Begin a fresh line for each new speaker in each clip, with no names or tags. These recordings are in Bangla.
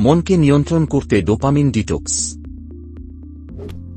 মনকে নিয়ন্ত্রণ করতে ডোপামিন ডিটক্স।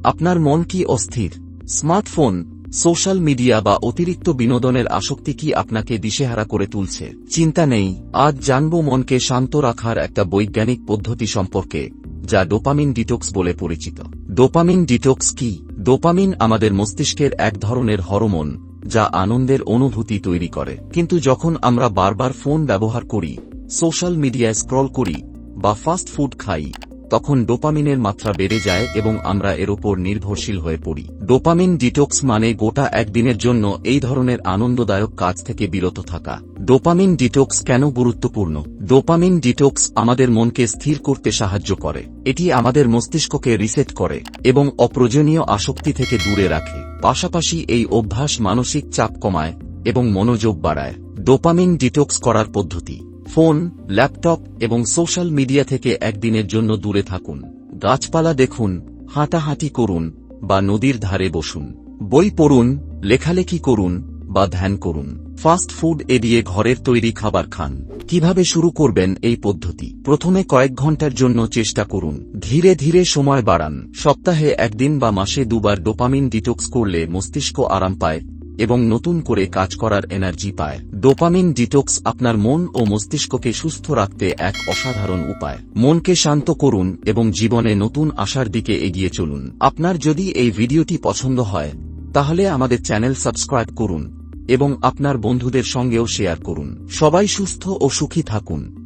আপনার মন কি অস্থির? স্মার্টফোন, সোশ্যাল মিডিয়া বা অতিরিক্ত বিনোদনের আসক্তি কি আপনাকে দিশেহারা করে তুলছে? চিন্তা নেই, আজ জানব মনকে শান্ত রাখার একটা বৈজ্ঞানিক পদ্ধতি সম্পর্কে, যা ডোপামিন ডিটক্স বলে পরিচিত। ডোপামিন ডিটক্স কি? ডোপামিন আমাদের মস্তিষ্কের এক ধরনের হরমোন, যা আনন্দের অনুভূতি তৈরি করে। কিন্তু যখন আমরা বারবার ফোন ব্যবহার করি, সোশ্যাল মিডিয়ায় স্ক্রল করি বা ফাস্ট ফুড খাই, তখন ডোপামিনের মাত্রা বেড়ে যায় এবং আমরা এর ওপর নির্ভরশীল হয়ে পড়ি। ডোপামিন ডিটক্স মানে গোটা একদিনের জন্য এই ধরনের আনন্দদায়ক কাজ থেকে বিরত থাকা। ডোপামিন ডিটক্স কেন গুরুত্বপূর্ণ? ডোপামিন ডিটক্স আমাদের মনকে স্থির করতে সাহায্য করে। এটি আমাদের মস্তিষ্ককে রিসেট করে এবং অপ্রয়োজনীয় আসক্তি থেকে দূরে রাখে। পাশাপাশি এই অভ্যাস মানসিক চাপ কমায় এবং মনোযোগ বাড়ায়। ডোপামিন ডিটক্স করার পদ্ধতি ফোন, ল্যাপটপ এবং সোশ্যাল মিডিয়া থেকে একদিনের জন্য দূরে থাকুন। গাছপালা দেখুন, হাঁটাহাঁটি করুন বা নদীর ধারে বসুন। বই পড়ুন, লেখালেখি করুন বা ধ্যান করুন। ফাস্ট ফুড এড়িয়ে ঘরের তৈরি খাবার খান। কীভাবে শুরু করবেন এই পদ্ধতি? প্রথমে কয়েক ঘণ্টার জন্য চেষ্টা করুন। ধীরে ধীরে সময় বাড়ান। সপ্তাহে একদিন বা মাসে দুবার ডোপামিন ডিটক্স করলে মস্তিষ্ক আরাম পায়। এবং নতুন করে কাজ করার এনার্জি পায়। ডোপামিন ডিটক্স আপনার মন ও মস্তিষ্ককে সুস্থ রাখতে এক অসাধারণ উপায়। মনকে শান্ত করুন এবং জীবনে নতুন আশার দিকে এগিয়ে চলুন। আপনার যদি এই ভিডিওটি পছন্দ হয়, তাহলে আমাদের চ্যানেল সাবস্ক্রাইব করুন এবং আপনার বন্ধুদের সঙ্গেও শেয়ার করুন। সবাই সুস্থ ও সুখী থাকুন।